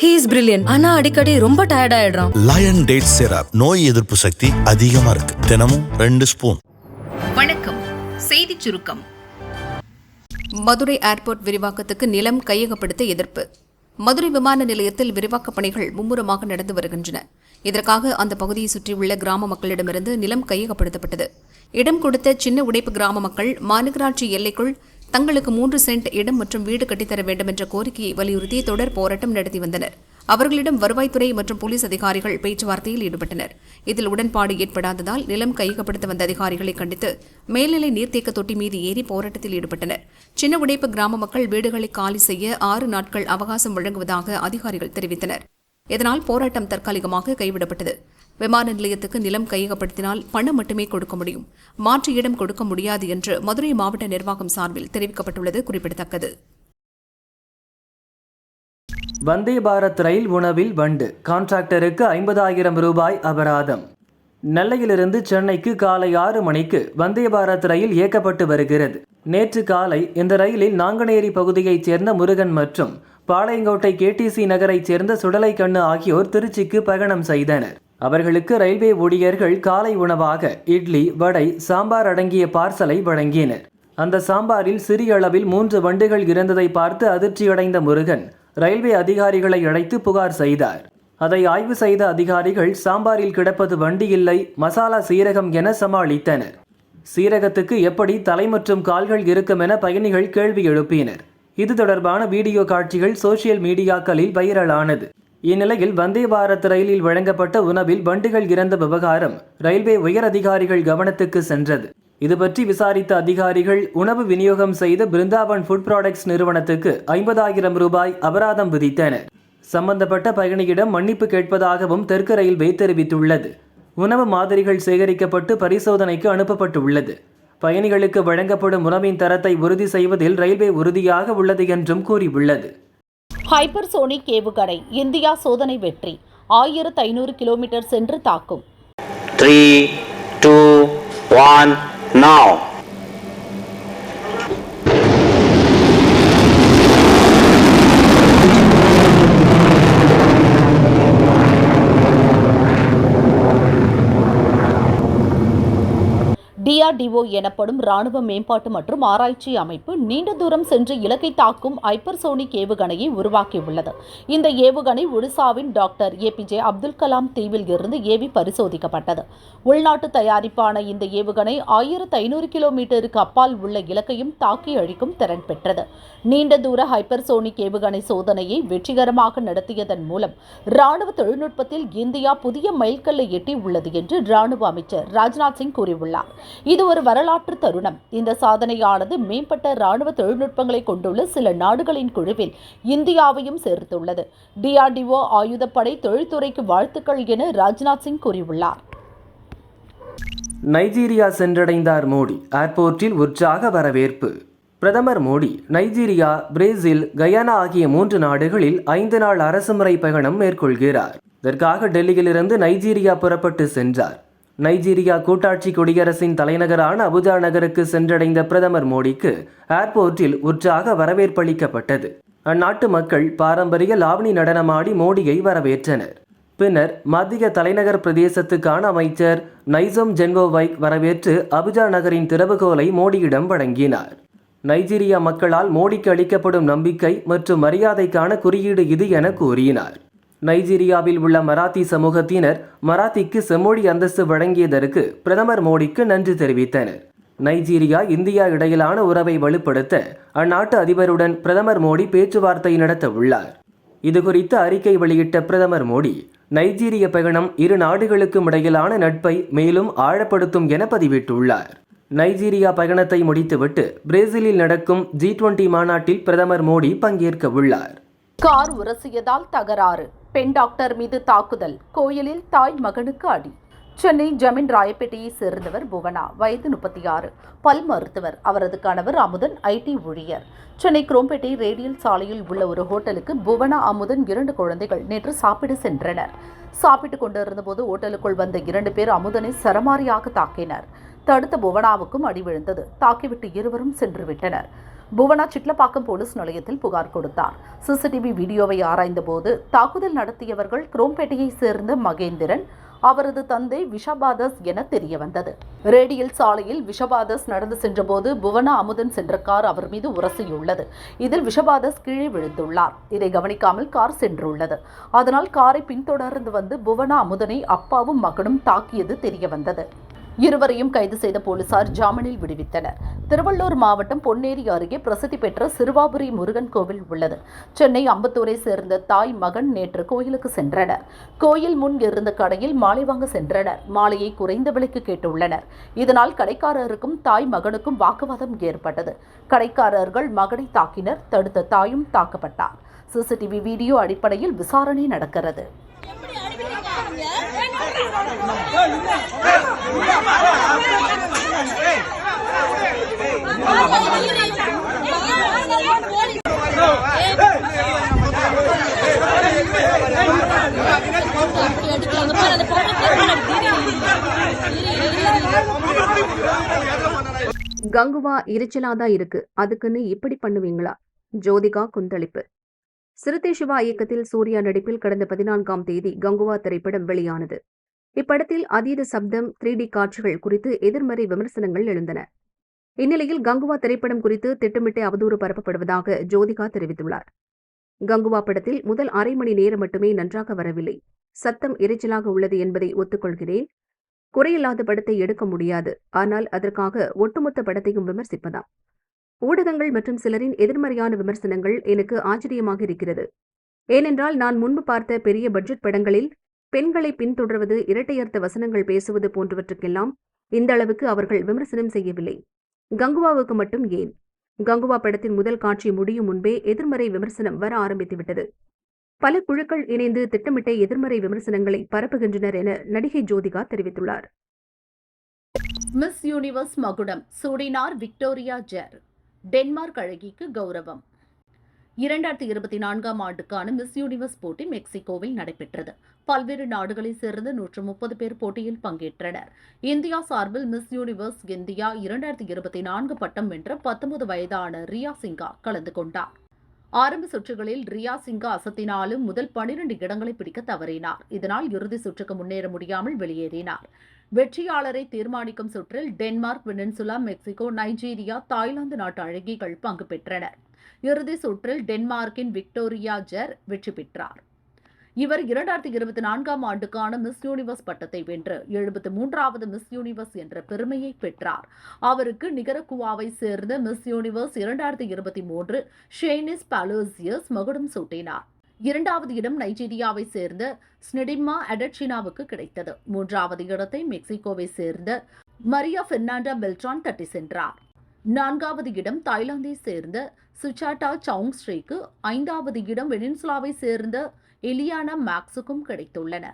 He is brilliant ஆனா அடிக்கடி ரொம்ப டயர்ட் ஆயிடுறான். லயன் டேட் சிரப் நோய் எதிர்ப்பு சக்தி அதிகமா இருக்கு. தினமும் ரெண்டு ஸ்பூன் வணக்கம். செய்திச் சுருக்கம். மதுரை ஏர்போர்ட் விரிவாக்கத்துக்கு நிலம் கையகப்படுத்த எதிர்ப்பு. மதுரை விமான நிலையத்தில் விரிவாக்கப் பணிகள் மும்முரமாக நடந்து வருகின்றன. இதற்காக அந்த பகுதியை சுற்றியுள்ள கிராம மக்களிடமிருந்து நிலம் கையகப்படுத்தப்பட்டது. இடம் கொடுத்த சின்ன உடைப்பு கிராம மக்கள் மாநகராட்சி எல்லைக்குள் தங்களுக்கு மூன்று சென்ட் இடம் மற்றும் வீடு கட்டித்தர வேண்டும் என்ற கோரிக்கையை வலியுறுத்தி தொடர் போராட்டம் நடத்தி வந்தனர். அவர்களிடம் வருவாய்த்துறை மற்றும் போலீஸ் அதிகாரிகள் பேச்சுவார்த்தையில் ஈடுபட்டனர். இதில் உடன்பாடு ஏற்படாததால் நிலம் கையகப்படுத்த வந்த அதிகாரிகளை கண்டித்து மேல்நிலை நீர்த்தேக்க தொட்டி மீது ஏறி போராட்டத்தில் ஈடுபட்டனர். சின்ன உடைப்பு கிராம மக்கள் வீடுகளை காலி செய்ய ஆறு நாட்கள் அவகாசம் வழங்குவதாக அதிகாரிகள் தெரிவித்தனர். இதனால் போராட்டம் தற்காலிகமாக கைவிடப்பட்டது. விமான நிலையத்துக்கு நிலம் கையகப்படுத்தினால் பணம் மட்டுமே கொடுக்க முடியும். மாற்று இடம் கொடுக்க முடியாது என்று மதுரை மாவட்ட நிர்வாகம் சார்பில் தெரிவிக்கப்பட்டுள்ளது குறிப்பிடத்தக்கது. வந்தே பாரத் ரயில் உணவில் வண்டு. கான்ட்ராக்டருக்கு ஐம்பதாயிரம் ரூபாய் அபராதம். நெல்லையிலிருந்து சென்னைக்கு காலை ஆறு மணிக்கு வந்தே பாரத் ரயில் இயக்கப்பட்டு வருகிறது. நேற்று காலை இந்த ரயிலில் நாங்குநேரி பகுதியைச் சேர்ந்த முருகன் மற்றும் பாளையங்கோட்டை கேடிசி நகரைச் சேர்ந்த சுடலைக்கண்ணு ஆகியோர் திருச்சிக்கு பயணம் செய்தனர். அவர்களுக்கு ரயில்வே ஊழியர்கள் காலை உணவாக இட்லி வடை சாம்பார் அடங்கிய பார்சலை வழங்கினர். அந்த சாம்பாரில் சிறிய அளவில் மூன்று வண்டுகள் இருந்ததை பார்த்து அதிர்ச்சியடைந்த முருகன் ரயில்வே அதிகாரிகளை அழைத்து புகார் செய்தார். அதை ஆய்வு செய்த அதிகாரிகள் சாம்பாரில் கிடப்பது வண்டி இல்லை மசாலா சீரகம் என சமாளித்தனர். சீரகத்துக்கு எப்படி தலை மற்றும் கால்கள் இருக்கும் என பயணிகள் கேள்வி எழுப்பினர். இது தொடர்பான வீடியோ காட்சிகள் சோசியல் மீடியாக்களில் வைரலானது. இந்நிலையில் வந்தே பாரத் ரயிலில் வழங்கப்பட்ட உணவில் வண்டுகள் இறந்த விவகாரம் ரயில்வே உயர் அதிகாரிகள் கவனத்துக்கு சென்றது. இது பற்றி விசாரித்த அதிகாரிகள் உணவு விநியோகம் செய்த பிருந்தாவன் ஃபுட் ப்ராடக்ட்ஸ் நிறுவனத்துக்கு ஐம்பதாயிரம் ரூபாய் அபராதம் விதித்தனர். சம்பந்தப்பட்ட பயணியிடம் மன்னிப்பு கேட்பதாகவும் தெற்கு ரயில்வே தெரிவித்துள்ளது. உணவு மாதிரிகள் சேகரிக்கப்பட்டு பரிசோதனைக்கு அனுப்பப்பட்டுள்ளது. பயணிகளுக்கு வழங்கப்படும் உணவின் தரத்தை உறுதி செய்வதில் ரயில்வே உறுதியாக உள்ளது என்றும் கூறியுள்ளது. ஹைப்பர்சோனிக் ஏவுகணை இந்தியா சோதனை வெற்றி ஆயிரத்து ஐநூறு கிலோமீட்டர் சென்று தாக்கும் three two one now. DRDO எனப்படும் ராணுவ மேம்பாட்டு மற்றும் ஆராய்ச்சி அமைப்பு நீண்ட தூரம் சென்று இலக்கை தாக்கும் ஹைப்பர்சோனிக் ஏவுகணையை உருவாக்கியுள்ளது. இந்த ஏவுகணை ஒடிசாவின் டாக்டர் ஏபிஜே அப்துல் கலாம் தீவில் இருந்து ஏவி பரிசோதிக்கப்பட்டது. உள்நாட்டு தயாரிப்பான இந்த ஏவுகணை ஆயிரத்து ஐநூறு கிலோமீட்டருக்கு அப்பால் உள்ள இலக்கையும் தாக்கி அழிக்கும் திறன் பெற்றது. நீண்ட தூர ஹைப்பர்சோனிக் ஏவுகணை சோதனையை வெற்றிகரமாக நடத்தியதன் மூலம் ராணுவ தொழில்நுட்பத்தில் இந்தியா புதிய மைல்கல்லை எட்டியுள்ளது என்று ராணுவ அமைச்சர் ராஜ்நாத் சிங் கூறியுள்ளார். இது ஒரு வரலாற்று தருணம். இந்த சாதனையானது மேம்பட்ட ராணுவ தொழில்நுட்பங்களை கொண்டுள்ள சில நாடுகளின் குழுவில் இந்தியாவையும் சேர்த்துள்ளது. டிஆர்டிஓ ஆயுதப்படை தொழில்துறைக்கு வாழ்த்துக்கள் என ராஜ்நாத் சிங் கூறியுள்ளார். நைஜீரியா சென்றடைந்தார் மோடி. ஏர்போர்ட்டில் உற்சாக வரவேற்பு. பிரதமர் மோடி நைஜீரியா பிரேசில் கயானா ஆகிய மூன்று நாடுகளில் ஐந்து நாள் அரசுமுறை பயணம் மேற்கொள்கிறார். இதற்காக டெல்லியிலிருந்து நைஜீரியா புறப்பட்டு சென்றார். நைஜீரியா கூட்டாட்சி குடியரசின் தலைநகரான அபுஜா நகருக்கு சென்றடைந்த பிரதமர் மோடிக்கு ஏர்போர்ட்டில் உற்சாக வரவேற்பளிக்கப்பட்டது அந்நாட்டு மக்கள் பாரம்பரிய லாவணி நடனமாடி மோடியை வரவேற்றனர். பின்னர் மத்திய தலைநகர் பிரதேசத்துக்கான அமைச்சர் நைசோம் ஜென்வோவை வரவேற்று அபுஜா நகரின் திறவுகோலை மோடியிடம் வழங்கினார். நைஜீரியா மக்களால் மோடிக்கு அளிக்கப்படும் நம்பிக்கை மற்றும் மரியாதைக்கான குறியீடு இது என கூறினார். நைஜீரியாவில் உள்ள மராத்தி சமூகத்தினர் மராத்திக்கு செம்மொழி அந்தஸ்து வழங்கியதற்கு பிரதமர் மோடிக்கு நன்றி தெரிவித்தனர். நைஜீரியா இந்தியா இடையிலான உறவை வலுப்படுத்த அந்நாட்டு அதிபருடன் பிரதமர் மோடி பேச்சுவார்த்தை நடத்த உள்ளார். இதுகுறித்து அறிக்கை வெளியிட்ட பிரதமர் மோடி நைஜீரிய பயணம் இரு நாடுகளுக்கும் இடையிலான நட்பை மேலும் ஆழப்படுத்தும் என பதிவிட்டுள்ளார். நைஜீரியா பயணத்தை முடித்துவிட்டு பிரேசிலில் நடக்கும் ஜி டுவெண்டி மாநாட்டில் பிரதமர் மோடி பங்கேற்க உள்ளார். கார் உரசியதால் தகராறு. பெண் டாக்டர் மீது தாக்குதல். கோயிலில் தாய் மகனுக்கு அடி. சென்னை ஜமீன் ராயப்பேட்டையை சேர்ந்தவர் புவனா. வயது முப்பத்தி ஆறு பல் மருத்துவர். அவரது கணவர் அமுதன் ஐடி ஊழியர். சென்னை குரோம்பேட்டை ரேடியல் சாலையில் உள்ள ஒரு ஹோட்டலுக்கு புவனா அமுதன் இரண்டு குழந்தைகள் நேற்று சாப்பிட சென்றனர். சாப்பிட்டுக் கொண்டிருந்தபோது ஹோட்டலுக்குள் வந்த இரண்டு பேர் அமுதனை சரமாரியாக தாக்கினர். தடுத்த புவனாவுக்கும் அடி விழுந்தது. தாக்கிவிட்டு இருவரும் சென்று விட்டனர் புவனா சிட்லப்பாக்கம் போலீஸ் நிலையத்தில் புகார் கொடுத்தார். சிசிடிவி வீடியோவை ஆராய்ந்தபோது தாக்குதல் நடத்தியவர்கள் குரோம்பேட்டையை சேர்ந்த மகேந்திரன் அவரது தந்தை விஷபாதஸ் என தெரிய வந்தது ரேடியல் சாலையில் விஷபாதஸ் நடந்து சென்றபோது புவனா அமுதன் சென்ற கார் அவர் மீது உரசியுள்ளது. இதில் விஷபாதஸ் கீழே விழுந்துள்ளார். இதை கவனிக்காமல் கார் சென்றுள்ளது. அதனால் காரை பின்தொடர்ந்து வந்து புவனா அமுதனை அப்பாவும் மகனும் தாக்கியது தெரிய வந்தது இருவரையும் கைது செய்த போலீசார் ஜாமீனில் விடுவித்தனர். திருவள்ளூர் மாவட்டம் பொன்னேரி அருகே பிரசித்தி பெற்ற சிறுவாபுரி முருகன் கோவில் உள்ளது. சென்னை அம்பத்தூரை சேர்ந்த தாய் மகன் நேற்று கோயிலுக்கு சென்றனர். கோயில் முன் இருந்த கடையில் மாலை வாங்க சென்றனர். மாலையை குறைந்த விலைக்கு கேட்டுள்ளனர். இதனால் கடைக்காரருக்கும் தாய் மகனுக்கும் வாக்குவாதம் ஏற்பட்டது. கடைக்காரர்கள் மகனை தாக்கினர் தடுத்த தாயும் தாக்கப்பட்டார். சிசிடிவி வீடியோ அடிப்படையில் விசாரணை நடக்கிறது. கங்குவா எரிச்சலாதான் இருக்கு? அதுக்குன்னு இப்படி பண்ணுவீங்களா? ஜோதிகா குந்தளிப்பு. சிறுத்தை சிவா இயக்கத்தில் சூர்யா நடிப்பில் கடந்த பதினான்காம் தேதி கங்குவா திரைப்படம் வெளியானது. இப்படத்தில் அதீத சப்தம் த்ரீ டி காட்சிகள் குறித்து எதிர்மறை விமர்சனங்கள் எழுந்தன. இந்நிலையில் கங்குவா திரைப்படம் குறித்து திட்டமிட்டே அவதூறு பரப்பப்படுவதாக ஜோதிகா தெரிவித்துள்ளார். கங்குவா படத்தில் முதல் அரை மணி நேரம் மட்டுமே நன்றாக வரவில்லை. சத்தம் எரிச்சலாக உள்ளது என்பதை ஒத்துக்கொள்கிறேன். குறையில்லாத படத்தை எடுக்க முடியாது. ஆனால் அதற்காக ஒட்டுமொத்த படத்தையும் விமர்சிப்பதாம். ஊடகங்கள் மற்றும் சிலரின் எதிர்மறையான விமர்சனங்கள் எனக்கு ஆச்சரியமாக இருக்கிறது. ஏனென்றால் நான் முன்பு பார்த்த பெரிய பட்ஜெட் படங்களில் பெண்களை பின்தொடர்வது இரட்டையர்த்த வசனங்கள் பேசுவது போன்றவற்றுக்கெல்லாம் இந்த அளவுக்கு அவர்கள் விமர்சனம் செய்யவில்லை. கங்குவாவுக்கு மட்டும் ஏன்? கங்குவா படத்தின் முதல் காட்சி முடியும் முன்பே எதிர்மறை விமர்சனம் வர ஆரம்பித்துவிட்டது. பல குழுக்கள் இணைந்து திட்டமிட்ட எதிர்மறை விமர்சனங்களை பரப்புகின்றனர் என நடிகை ஜோதிகா தெரிவித்துள்ளார். மிஸ் யூனிவர்ஸ் மகுடம் சூடினார் விக்டோரியா ஜெர் டென்மார்க் அழகிக்கு கௌரவம். இரண்டாயிரத்தி இருபத்தி நான்காம் ஆண்டுக்கான மிஸ் யூனிவர்ஸ் போட்டி மெக்சிகோவில் நடைபெற்றது. பல்வேறு நாடுகளைச் சேர்ந்த நூற்று முப்பது பேர் போட்டியில் பங்கேற்றனர். இந்தியா சார்பில் மிஸ் யூனிவர்ஸ் இந்தியா இரண்டாயிரத்தி இருபத்தி நான்கு பட்டம் வென்ற பத்தொன்பது வயதான ரியா சிங்கா கலந்து கொண்டார். ஆரம்ப சுற்றுகளில் ரியா சிங்கா அசத்தினாலும் முதல் பனிரெண்டு இடங்களை பிடிக்க தவறினார். இதனால் இறுதி சுற்றுக்கு முன்னேற முடியாமல் வெளியேறினார். வெற்றியாளரை தீர்மானிக்கும் சுற்றில் Denmark Venezuela Mexico Nigeria Thailand நாட்டு அழகிகள் பங்கு பெற்றனர். இறுதி சுற்றில் டென்மார்க்கின் விக்டோரியா ஜெர் வெற்றி பெற்றார். இவர் இரண்டாயிரத்தி இருபத்தி நான்காம் ஆண்டுக்கான மிஸ் யூனிவர்ஸ் பட்டத்தை வென்று எழுபத்தி மூன்றாவது மிஸ் யூனிவர்ஸ் என்ற பெருமையை பெற்றார். அவருக்கு நிகரகுவாவை சேர்ந்த மிஸ் யூனிவர்ஸ் இரண்டாயிரத்தி இருபத்தி மூன்று ஷேனிஸ் பலோசியஸ் மகுடம் சூட்டினார். இரண்டாவது இடம் நைஜீரியாவை சேர்ந்த ஸ்னெடிமா அடட்சினாவுக்கு கிடைத்தது. மூன்றாவது இடத்தை மெக்சிகோவை சேர்ந்த மரியா பெர்னாண்டா பெல்ட்ரான் தட்டி சென்றார். நான்காவது இடம் தாய்லாந்தை சேர்ந்த சுச்சாட்டா சவுங் ஸ்ரீக்கு ஐந்தாவது இடம் வெனின்சுலாவை சேர்ந்த எலியானா மேக்ஸுக்கும் கிடைத்துள்ளன.